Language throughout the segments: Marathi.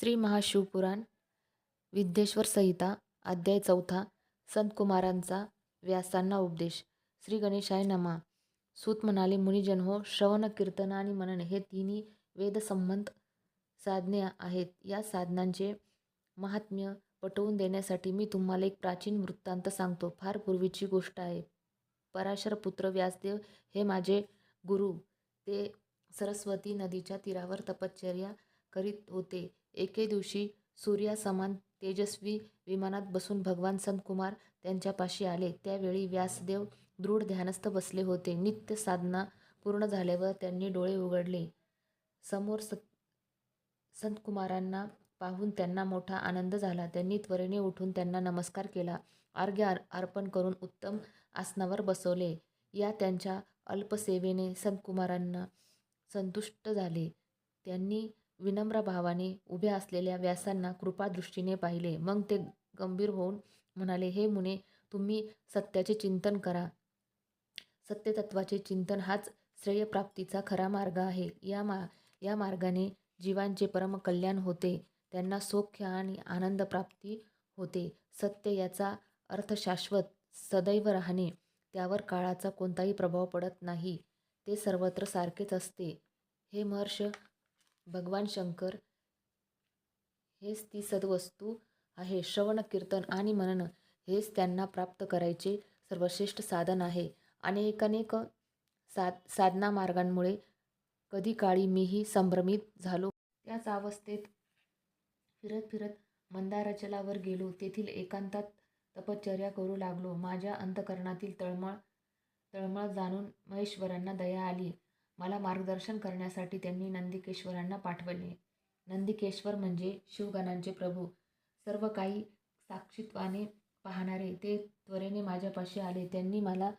श्री महाशिवपुराण विद्येश्वर संहिता अध्याय चौथा संतकुमारांचा व्यासांना उपदेश. श्री गणेशाय नमा. सूत म्हणाले मुनिजन हो श्रवण कीर्तन आणि मनन हे तिन्ही वेदसंमत साधने आहेत. या साधनांचे महात्म्य पटवून देण्यासाठी मी तुम्हाला एक प्राचीन वृत्तांत सांगतो. फार पूर्वीची गोष्ट आहे. पराशर पुत्र व्यासदेव हे माझे गुरु. ते सरस्वती नदीच्या तीरावर तपश्चर्या करीत होते. एके दिवशी सूर्यासमान तेजस्वी विमानात बसून भगवान संतकुमार त्यांच्यापाशी आले. त्यावेळी व्यासदेव दृढ ध्यानस्थ बसले होते. नित्य साधना पूर्ण झाल्यावर त्यांनी डोळे उघडले. समोर स संतकुमारांना पाहून त्यांना मोठा आनंद झाला. त्यांनी त्वरेने उठून त्यांना नमस्कार केला. अर्घ्य अर्पण करून उत्तम आसनावर बसवले. या त्यांच्या अल्पसेवेने संतकुमारांना संतुष्ट झाले. त्यांनी विनम्र भावाने उभ्या असलेल्या व्यासांना कृपादृष्टीने पाहिले. मग ते गंभीर होऊन म्हणाले हे मुने तुम्ही सत्याचे चिंतन करा. सत्यतत्वाचे चिंतन हाच श्रेयप्राप्तीचा खरा मार्ग आहे. या मा या मार्गाने जीवांचे परम कल्याण होते. त्यांना सौख्य आणि आनंद प्राप्ती होते. सत्य याचा अर्थ शाश्वत सदैव राहणे. त्यावर काळाचा कोणताही प्रभाव पडत नाही. ते सर्वत्र सारखेच असते. हे महर्ष भगवान शंकर हेच ती सद्वस्तू आहे. श्रवण कीर्तन आणि मनन हेच त्यांना प्राप्त करायचे सर्वश्रेष्ठ साधन आहे. अनेकानेक साध साधना मार्गांमुळे कधी काळी मीही संभ्रमित झालो. त्याच अवस्थेत फिरत फिरत मंदाराचलावर गेलो. तेथील एकांतात तपश्चर्या करू लागलो. माझ्या अंतकरणातील तळमळ तळमळ जाणून महेश्वरांना दया आली. मला मार्गदर्शन करण्यासाठी त्यांनी नंदिकेश्वरांना पाठवले. नंदिकेश्वर म्हणजे शिवगणांचे प्रभू. सर्व काही साक्षीत्वाने पाहणारे ते त्वरेने माझ्यापाशी आले. त्यांनी मला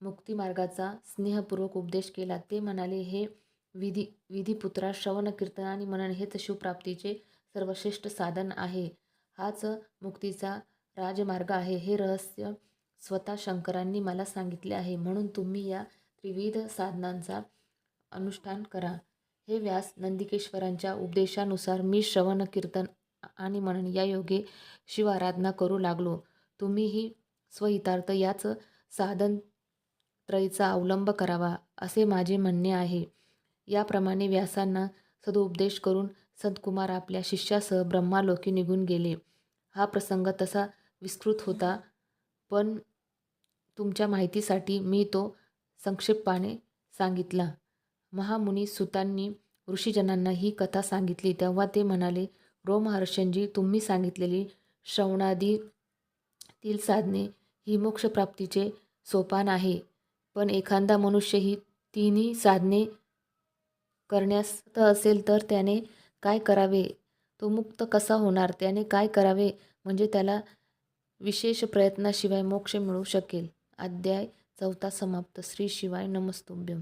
मुक्तिमार्गाचा स्नेहपूर्वक उपदेश केला. ते म्हणाले हे विधी विधिपुत्रा श्रवण कीर्तन आणि मनन हेच शिवप्राप्तीचे सर्वश्रेष्ठ साधन आहे. हाच मुक्तीचा राजमार्ग आहे. हे रहस्य स्वतः शंकरांनी मला सांगितले आहे. म्हणून तुम्ही या त्रिविध साधनांचा अनुष्ठान करा. हे व्यास नंदिकेश्वरांच्या उपदेशानुसार मी श्रवण कीर्तन आणि मनन या योगे शिवाराधना करू लागलो. तुम्हीही स्वहितार्थ याच साधन त्रयीचा अवलंब करावा असे माझे म्हणणे आहे. याप्रमाणे व्यासांना सदुपदेश करून संतकुमार आपल्या शिष्यासह ब्रह्मालोकी निघून गेले. हा प्रसंग तसा विस्तृत होता पण तुमच्या माहितीसाठी मी तो संक्षिप्पाने सांगितला. महामुनी सुतांनी ऋषीजनांना ही कथा सांगितली. तेव्हा ते म्हणाले रोमहर्षणजी तुम्ही सांगितलेली श्रवणादीतील साधने ही मोक्षप्राप्तीचे सोपान आहे. पण एखादा मनुष्य ही तिन्ही साधने करण्यास असेल तर त्याने काय करावे? तो मुक्त कसा होणार? त्याने काय करावे? म्हणजे त्याला विशेष प्रयत्नाशिवाय मोक्ष मिळू शकेल. अध्याय चौथा समाप्त. श्री शिवाय नमस्तुभ्यम.